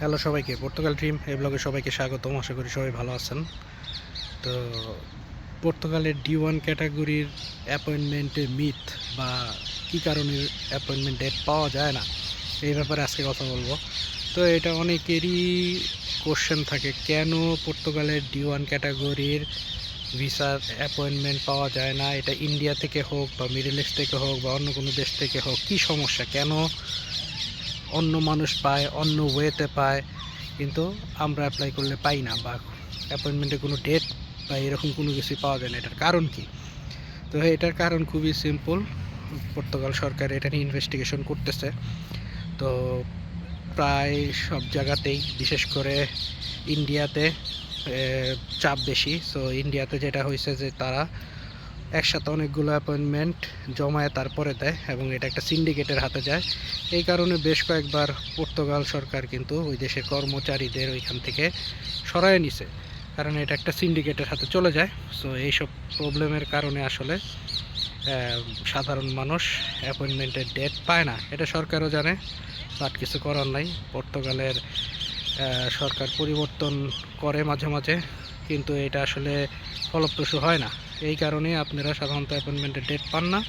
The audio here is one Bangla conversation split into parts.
হ্যালো সবাইকে পর্তুগাল ড্রিম এই ব্লগে সবাইকে স্বাগতম। আশা করি সবাই ভালো আছেন। তো পর্তুগালের ডি ওয়ান ক্যাটাগরির অ্যাপয়েন্টমেন্টে মিথ বা কী কারণে অ্যাপয়েন্টমেন্ট ডেট পাওয়া যায় না, এই ব্যাপারে আজকে কথা বলব। তো এটা অনেকেরই কোশ্চেন থাকে, কেন পর্তুগালের ডি ওয়ান ক্যাটাগরির ভিসার অ্যাপয়েন্টমেন্ট পাওয়া যায় না? এটা ইন্ডিয়া থেকে হোক বা মিডল ইস্ট থেকে হোক বা অন্য কোনো দেশ থেকে হোক, কী সমস্যা? কেন অন্য মানুষ পায়, অন্য ওয়েতে পায়, কিন্তু আমরা অ্যাপ্লাই করলে পাই না বা অ্যাপয়েন্টমেন্টে কোনো ডেট বা এরকম কোনো কিছু পাওয়া যায় না। এটার কারণ কি? তো এটার কারণ খুবই সিম্পল পর্তুগাল সরকার এটা নিয়ে ইনভেস্টিগেশন করতেছে। তো প্রায় সব জায়গাতেই, বিশেষ করে ইন্ডিয়াতে চাপ বেশি। সো ইন্ডিয়াতে যেটা হয়েছে যে তারা একসাথে অনেকগুলো অ্যাপয়েন্টমেন্ট জমায় তারপরে দেয় এবং এটা একটা সিন্ডিকেটের হাতে যায়। এই কারণে বেশ কয়েকবার পর্তুগাল সরকার কিন্তু ওই দেশের কর্মচারীদের ওইখান থেকে সরায় নিছে। কারণ এটা একটা সিন্ডিকেটের হাতে চলে যায়। সো এইসব প্রবলেমের কারণে আসলে সাধারণ মানুষ অ্যাপয়েন্টমেন্টের ডেট পায় না। এটা সরকারও জানে বাট কিছু করার নাই। পর্তুগালের সরকার পরিবর্তন করে মাঝে মাঝে, কিন্তু এটা আসলে ফলপ্রসূ হয় না। এই কারণে আপনারা সাধারণত অ্যাপয়েন্টমেন্টের ডেট পান না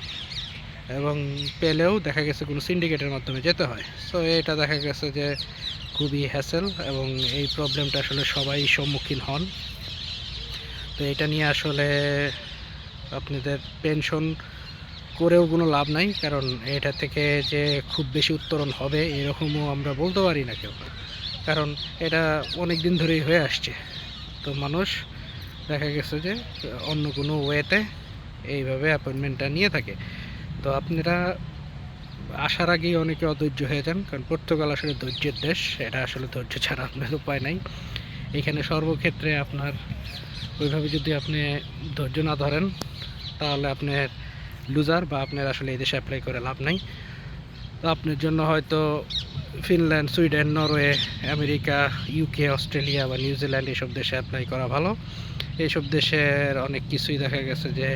এবং পেলেও দেখা গেছে কোনো সিন্ডিকেটের মাধ্যমে যেতে হয়। সো এটা দেখা গেছে যে খুবই হ্যাসেল এবং এই প্রবলেমটা আসলে সবাই সম্মুখীন হন। তো এটা নিয়ে আসলে আপনাদের পেনশন করেও কোনো লাভ নাই, কারণ এটা থেকে যে খুব বেশি উত্তরণ হবে এরকমও আমরা বলতে পারি না কেউ। কারণ এটা অনেক দিন ধরেই হয়ে আসছে। তো মানুষ দেখা গেছে যে, অন্য কোনো ওয়েতে এইভাবে অ্যাপয়েন্টমেন্টটা নিয়ে থাকে। তো আপনারা আসার আগেই অনেকে অধৈর্য হয়ে যান, কারণ পর্তুগাল আসলে ধৈর্যের দেশ, এটা আসলে ধৈর্য ছাড়া আপনার উপায় নাই। এখানে সর্বক্ষেত্রে আপনার, ওইভাবে যদি আপনি ধৈর্য না ধরেন, তাহলে আপনার লুজার বা আপনার আসলে এই দেশে অ্যাপ্লাই করে লাভ নাই। তো আপনার জন্য হয়তো Finland, Sweden, Norway, America UK Australia বা নিউজিল্যান্ড এসব দেশে অ্যাপ্লাই করা ভালো। এইসব দেশের অনেক কিছুই দেখা গেছে যে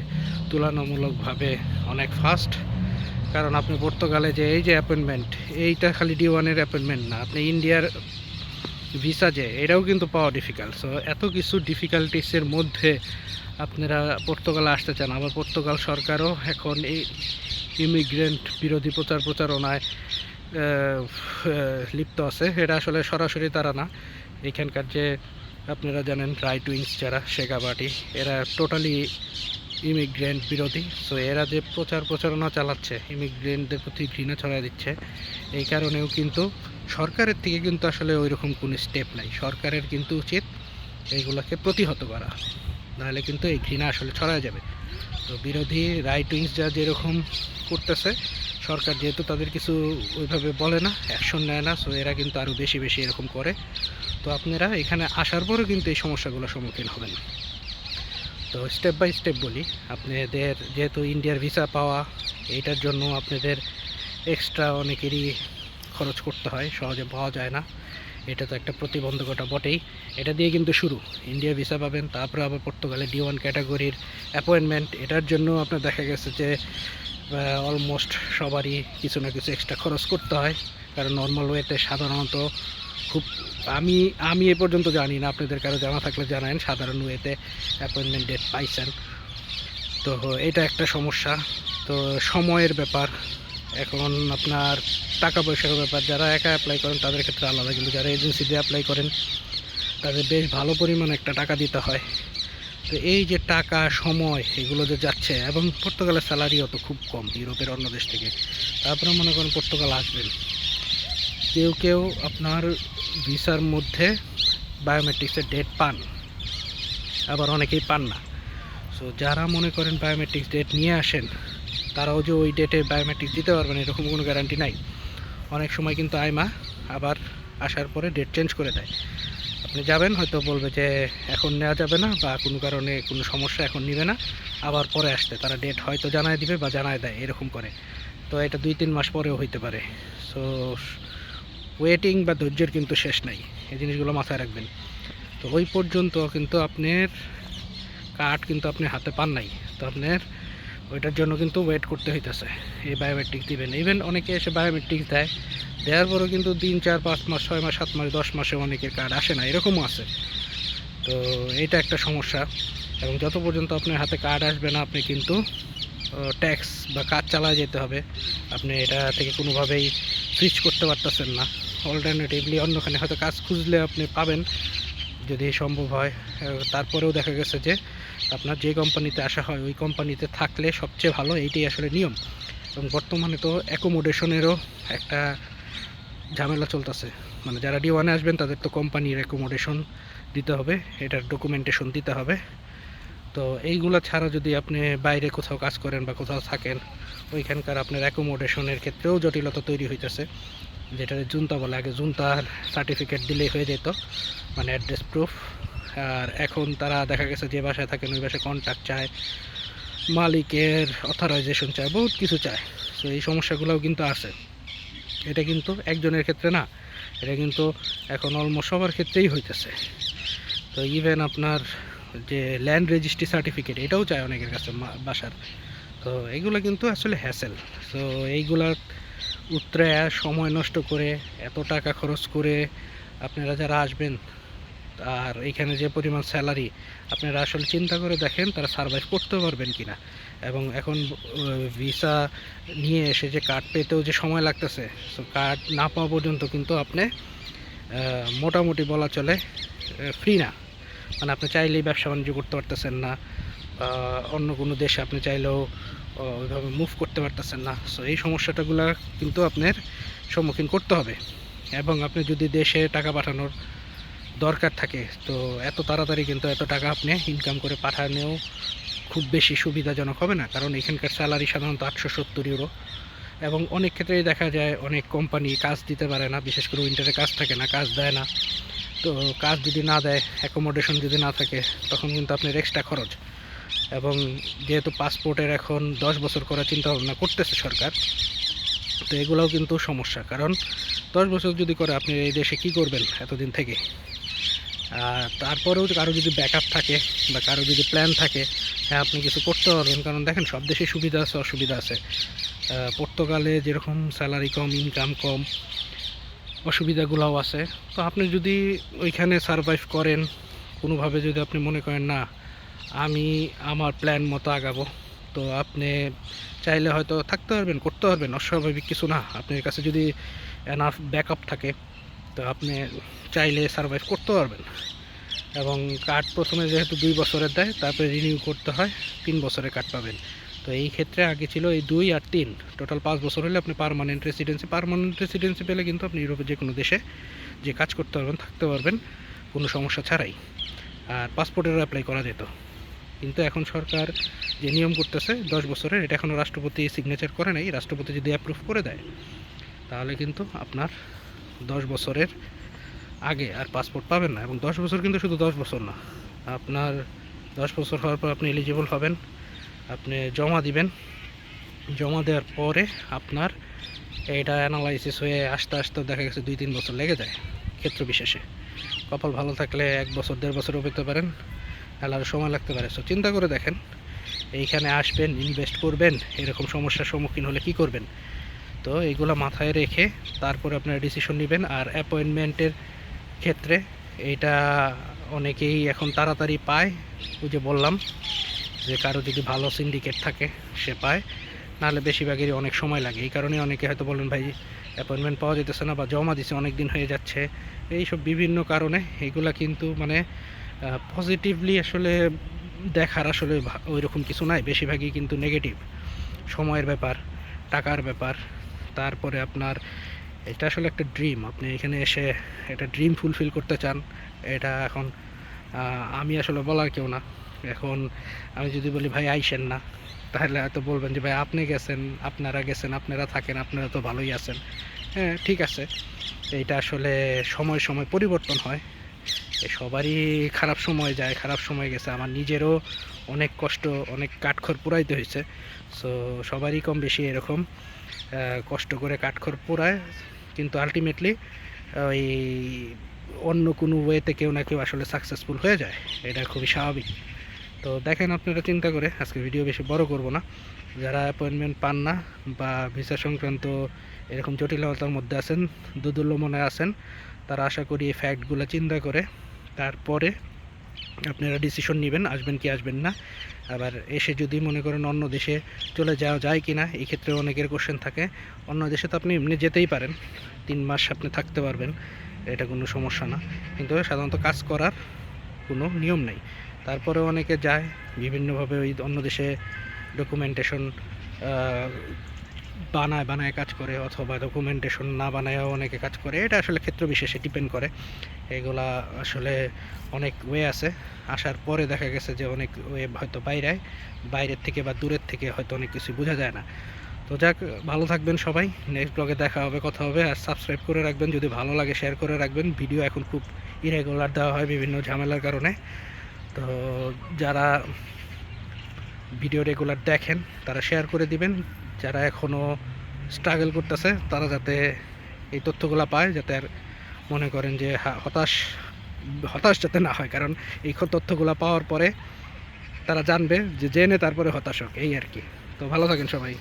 তুলনামূলকভাবে অনেক ফাস্ট কারণ আপনি পর্তুগালে যে এই যে অ্যাপয়েন্টমেন্ট এইটা খালি ডি ওয়ানের অ্যাপয়েন্টমেন্ট না, আপনি ইন্ডিয়ার ভিসা যে, এটাও কিন্তু পাওয়া ডিফিকাল্ট সো এত কিছু ডিফিকাল্টিসের মধ্যে আপনারা পর্তুগালে আসতে চান। আবার পর্তুগাল সরকারও এখন এই ইমিগ্রেন্ট বিরোধী প্রচার প্রচারণায় লিপ্ত আছে। এটা আসলে সরাসরি তারা না। এখানকার যে আপনারা জানেন রাইট উইংস যারা শেখাবাটি এরা টোটালি ইমিগ্রেন্ট বিরোধী। সো এরা যে প্রচার প্রচারণা চালাচ্ছে ইমিগ্রেন্টদের প্রতি ঘৃণা ছড়ায় দিচ্ছে, এই কারণেও কিন্তু সরকারের থেকে কিন্তু আসলে ওই রকম কোনো স্টেপ নাই। সরকারের কিন্তু উচিত এইগুলোকে প্রতিহত করা। নাহলে কিন্তু এই ঘৃণা আসলে ছড়ায় যাবে। তো বিরোধী রাইট উইংস যা যেরকম করতেছে, সরকার যেহেতু তাদের কিছু ওইভাবে বলে না অ্যাকশন নেয় না সো এরা কিন্তু আরও বেশি বেশি এরকম করে। তো আপনারা এখানে আসার পরেও কিন্তু এই সমস্যাগুলোর সম্মুখীন হবেন। তো স্টেপ বাই স্টেপ বলি, আপনাদের যেহেতু ইন্ডিয়ার ভিসা পাওয়া এইটার জন্য আপনাদের এক্সট্রা অনেকেরই খরচ করতে হয়, সহজে পাওয়া যায় না। এটা তো একটা প্রতিবন্ধকতা বটেই। এটা দিয়ে কিন্তু শুরু। ইন্ডিয়া ভিসা পাবেন, তারপরে আবার পর্তুগালে ডি ওয়ান ক্যাটাগরির অ্যাপয়েন্টমেন্ট এটার জন্য আপনার দেখা গেছে যে অলমোস্ট সবারই কিছু না কিছু এক্সট্রা খরচ করতে হয়। কারণ নর্মাল ওয়েতে সাধারণত খুব, আমি আমি এ পর্যন্ত জানি না, আপনাদের কারও জানা থাকলে জানান সাধারণ ওয়েতে অ্যাপয়েন্টমেন্ট ডেট পাইছেন। তো এটা একটা সমস্যা। তো সময়ের ব্যাপার, এখন আপনার টাকা পয়সার ব্যাপার, যারা একা অ্যাপ্লাই করেন, তাদের ক্ষেত্রে আলাদা, কিন্তু যারা এজেন্সি দিয়ে অ্যাপ্লাই করেন, তাদের বেশ ভালো পরিমাণ একটা টাকা দিতে হয়। তো এই যে টাকা, সময়, এগুলো যে যাচ্ছে, এবং পর্তুগালের স্যালারিও তো খুব কম, ইউরোপের অন্য দেশ থেকে। তারপরে মনে করেন পর্তুগাল আসবেন। কেউ কেউ আপনার ভিসার মধ্যে বায়োমেট্রিক্সের ডেট পান। আবার অনেকেই পান না। সো যারা মনে করেন বায়োমেট্রিক্স ডেট নিয়ে আসেন, তারাও যে ওই ডেটে বায়োমেট্রিক্স দিতে পারবেন, এরকম কোনো গ্যারান্টি নাই। অনেক সময় কিন্তু আইমা আবার আসার পরে ডেট চেঞ্জ করে দেয়। আপনি যাবেন, হয়তো বলবে যে এখন নেওয়া যাবে না বা কোনো কারণে কোনো সমস্যা এখন নেবে না, আবার পরে আসতে। তারা ডেট হয়তো জানায় দিবে বা জানায় দেয়, এরকম করে। তো এটা দুই তিন মাস পরেও হইতে পারে। সো ওয়েটিং বা ধৈর্যের কিন্তু শেষ নাই। এই জিনিসগুলো মাথায় রাখবেন। তো ওই পর্যন্ত কিন্তু আপনার কার্ড কিন্তু আপনি হাতে পান নাই। তো আপনার ওইটার জন্য কিন্তু ওয়েট করতে হইতেছে। এই বায়োমেট্রিক দিবেন। ইভেন অনেকে এসে বায়োমেট্রিক দেয়। দেওয়ার পরেও কিন্তু তিন, চার, পাঁচ মাস, ছয় মাস, সাত মাস, দশ মাসে অনেকের কার্ড আসে না। এরকমও আছে। তো এটা একটা সমস্যা। এবং যত পর্যন্ত আপনার হাতে কার্ড আসবে না, আপনি কিন্তু ট্যাক্স বা কাজ চালায় যেতে হবে। আপনি এটা থেকে কোনোভাবেই সুইচ করতে পারতেছেন না। অল্টারনেটিভলি অন্যখানে হয়তো কাজ খুঁজলে আপনি পাবেন, যদি সম্ভব হয়। তারপরেও দেখা গেছে যে আপনার যে কোম্পানিতে আসা হয়, ওই কোম্পানিতে থাকলে সবচেয়ে ভালো এইটাই আসলে নিয়ম। এবং বর্তমানে তো অ্যাকোমোডেশনেরও একটা ঝামেলা চলতেছে। মানে যারা ডি ওয়ানে আসবেন, তাদের তো কোম্পানির অ্যাকোমোডেশন দিতে হবে, এটার ডকুমেন্টেশন দিতে হবে। তো এইগুলো ছাড়া যদি আপনি বাইরে কোথাও কাজ করেন বা কোথাও থাকেন, ওইখানকার আপনার অ্যাকোমোডেশনের ক্ষেত্রেও জটিলতা তৈরি হইতেছে। যেটা জুনতা বলে, আগে জুনতার সার্টিফিকেট দিলেই হয়ে যেত মানে অ্যাড্রেস প্রুফ আর এখন তারা দেখা গেছে যে বাসায় থাকেন, ওই বাসায় কন্ট্যাক্ট চায়, মালিকের অথরাইজেশন চায়, বহুত কিছু চায়। তো এই সমস্যাগুলোও কিন্তু আছে। এটা কিন্তু একজনের ক্ষেত্রে না, এটা কিন্তু এখন অলমোস্ট সবার ক্ষেত্রেই হইতেছে। তো ইভেন আপনার যে ল্যান্ড রেজিস্ট্রি সার্টিফিকেট এটাও চায় অনেকের কাছে বাসার। তো এইগুলো কিন্তু আসলে হ্যাসেল তো এইগুলার উত্তরে সময় নষ্ট করে এত টাকা খরচ করে আপনারা যারা আসবেন, আর এইখানে যে পরিমাণ স্যালারি আপনারা আসলে চিন্তা করে দেখেন তারা সার্ভাইভ করতে পারবেন কিনা। এবং এখন ভিসা নিয়ে এসে যে কার্ড পেতেও যে সময় লাগতেছে সো কার্ড না পাওয়া পর্যন্ত কিন্তু আপনি মোটামুটি বলা চলে ফ্রি না। মানে আপনি চাইলেই ব্যবসা বাণিজ্য করতে পারতেছেন না। অন্য কোনো দেশে আপনি চাইলেও ওইভাবে মুভ করতে পারতেছেন না। সো এই সমস্যাটাগুলো কিন্তু আপনার সম্মুখীন করতে হবে। এবং আপনি যদি দেশে টাকা পাঠানোর দরকার থাকে, তো এত তাড়াতাড়ি কিন্তু এত টাকা আপনি ইনকাম করে পাঠানোও খুব বেশি সুবিধাজনক হবে না। কারণ এখানকার স্যালারি সাধারণত আটশো সত্তর ইউরো এবং অনেক ক্ষেত্রেই দেখা যায়, অনেক কোম্পানি কাজ দিতে পারে না। বিশেষ করে উইন্টারে কাজ থাকে না, কাজ দেয় না। তো কাজ যদি না দেয় অ্যাকোমোডেশন যদি না থাকে, তখন কিন্তু আপনার এক্সট্রা খরচ। এবং যেহেতু পাসপোর্টের এখন দশ বছর করার চিন্তা ভাবনা করতেছে সরকার, তো এগুলোও কিন্তু সমস্যা। কারণ দশ বছর যদি করে আপনি এই দেশে কি করবেন এতদিন থেকে? আর তারপরেও কারও যদি ব্যাকআপ থাকে বা কারও যদি প্ল্যান থাকে হ্যাঁ আপনি কিছু করতে পারবেন। কারণ দেখেন, সব দেশে সুবিধা আছে, অসুবিধা আছে। পর্তুগালে যেরকম স্যালারি কম ইনকাম কম, অসুবিধাগুলোও আছে। তো আপনি যদি ওইখানে সারভাইভ করেন, কোনোভাবে যদি আপনি মনে করেন, না আমি আমার প্ল্যান মতো আগাবো। তো আপনি চাইলে হয়তো থাকতে পারবেন, করতে পারবেন, অস্বাভাবিক কিছু না। আপনার কাছে যদি এনাফ ব্যাকআপ থাকে, তো আপনি চাইলে সারভাইভ করতে পারবেন। এবং কার্ড প্রথমে যেহেতু দুই বছরের দেয়, তারপরে রিনিউ করতে হয়, তিন বছরের কার্ড পাবেন। তো এই ক্ষেত্রে আগে ছিল এই দুই আর তিন। টোটাল পাঁচ বছর হলে আপনি পারমানেন্ট রেসিডেন্সি পারমানেন্ট রেসিডেন্সি পেলে কিন্তু আপনি ইউরোপের যে কোনো দেশে যে কাজ করতে পারবেন, থাকতে পারবেন, কোনো সমস্যা ছাড়াই। আর পাসপোর্টেরও অ্যাপ্লাই করা যেত। কিন্তু এখন সরকার যে নিয়ম করতেছে, দশ বছরের, এটা এখনও রাষ্ট্রপতি সিগনেচার করে নাই, রাষ্ট্রপতি যদি অ্যাপ্রুভ করে দেয়, তাহলে কিন্তু আপনার দশ বছরের আগে আর পাসপোর্ট পাবেন না। এবং দশ বছর কিন্তু শুধু দশ বছর না, আপনার দশ বছর হওয়ার পর আপনি এলিজিবল হবেন, আপনি জমা দিবেন। জমা দেওয়ার পরে আপনার এটা অ্যানালাইসিস হয়ে আস্তে আস্তে দেখা গেছে দুই, তিন বছর লেগে যায় ক্ষেত্র বিশেষে কপাল ভালো থাকলে এক বছর, দেড় বছরও পেতে পারেন আরও সময় লাগতে পারে। সো চিন্তা করে দেখেন, এইখানে আসবেন ইনভেস্ট করবেন, এরকম সমস্যার সম্মুখীন হলে কি করবেন? তো এইগুলো মাথায় রেখে তারপরে আপনারা ডিসিশন নেবেন। আর অ্যাপয়েন্টমেন্টের ক্ষেত্রে এটা অনেকেই এখন তাড়াতাড়ি পায়। ওই যে বললাম যে কারও যদি ভালো সিন্ডিকেট থাকে, সে পায়। নাহলে বেশিরভাগেরই অনেক সময় লাগে। এই কারণে অনেকে হয়তো বলেন, ভাই অ্যাপয়েন্টমেন্ট পাওয়া যেতেছে না বা জমা দিছে অনেক দিন হয়ে যাচ্ছে। এইসব বিভিন্ন কারণে এগুলা কিন্তু মানে পজিটিভলি আসলে দেখার আসলে ওই রকম কিছু নাই, বেশিরভাগই কিন্তু নেগেটিভ সময়ের ব্যাপার, টাকার ব্যাপার, তারপরে আপনার এটা আসলে একটা ড্রিম আপনি এখানে এসে এটা ড্রিম ফুলফিল করতে চান, এটা এখন আমি আসলে বলার কেউ না। এখন আমি যদি বলি, ভাই, আইসেন না। তাহলে হয়তো বলবেন যে, ভাই, আপনি গেছেন, আপনারা গেছেন, আপনারা থাকেন, আপনারা তো ভালোই আছেন। হ্যাঁ ঠিক আছে। এইটা আসলে সময় সময় পরিবর্তন হয়। সবারই খারাপ সময় যায়, খারাপ সময় গেছে। আমার নিজেরও অনেক কষ্ট, অনেক কাঠখড় পুরাইতে হয়েছে। সো সবারই কম বেশি এরকম কষ্ট করে কাঠখড় পোড়ায় কিন্তু আলটিমেটলি ওই অন্য কোনো ওয়েতে কেউ না কেউ আসলে সাকসেসফুল হয়ে যায়। এটা খুবই স্বাভাবিক। তো দেখেন আপনারা চিন্তা করে, আজকে ভিডিও বেশি বড় করব না। যারা অ্যাপয়েন্টমেন্ট পান না বা ভিসা সংক্রান্ত এরকম জটিলতার মধ্যে আছেন দুদুল্য মনে আছেন তারা আশা করি এই ফ্যাক্টগুলো চিন্তা করে। তারপরে আপনারা ডিসিশন নেবেন, আসবেন কি আসবেন না। আবার এসে যদি মনে করেন অন্য দেশে চলে যাওয়া যায় কি না এই ক্ষেত্রে অনেকের কোশ্চেন থাকে। অন্য দেশে তো আপনি এমনি যেতেই পারেন। তিন মাস আপনি থাকতে পারবেন, এটা কোনো সমস্যা না। কিন্তু সাধারণত কাজ করার কোনো নিয়ম নেই। তারপরে অনেকে যায়, বিভিন্নভাবে ওই অন্য দেশে ডকুমেন্টেশন বানায় বানায় কাজ করে অথবা ডকুমেন্টেশন না বানায়ও অনেকে কাজ করে। এটা আসলে ক্ষেত্র বিশেষে ডিপেন্ড করে। এগুলা আসলে অনেক ওয়ে আছে। আসার পরে দেখা গেছে যে অনেক ওয়ে হয়তো বাইরে বাইরের থেকে বা দূরের থেকে হয়তো অনেক কিছু বোঝা যায় না। তো যাক, ভালো থাকবেন সবাই। নেক্সট ব্লগে দেখা হবে, কথা হবে। আর সাবস্ক্রাইব করে রাখবেন। যদি ভালো লাগে শেয়ার করে রাখবেন। ভিডিও এখন খুব ইরেগুলার দেওয়া হয় বিভিন্ন ঝামেলার কারণে। তো যারা ভিডিও রেগুলার দেখেন, তারা শেয়ার করে দিবেন। যারা এখনও স্ট্রাগল করতেছে, তারা যাতে এই তথ্যগুলো পায়, যাতে আর মনে করেন যে হতাশ হতাশ যাতে না হয়। কারণ এই তথ্যগুলো পাওয়ার পরে তারা জানবে যে জেনে তারপরে হতাশ হোক, এই আর কি। তো ভালো থাকেন সবাই।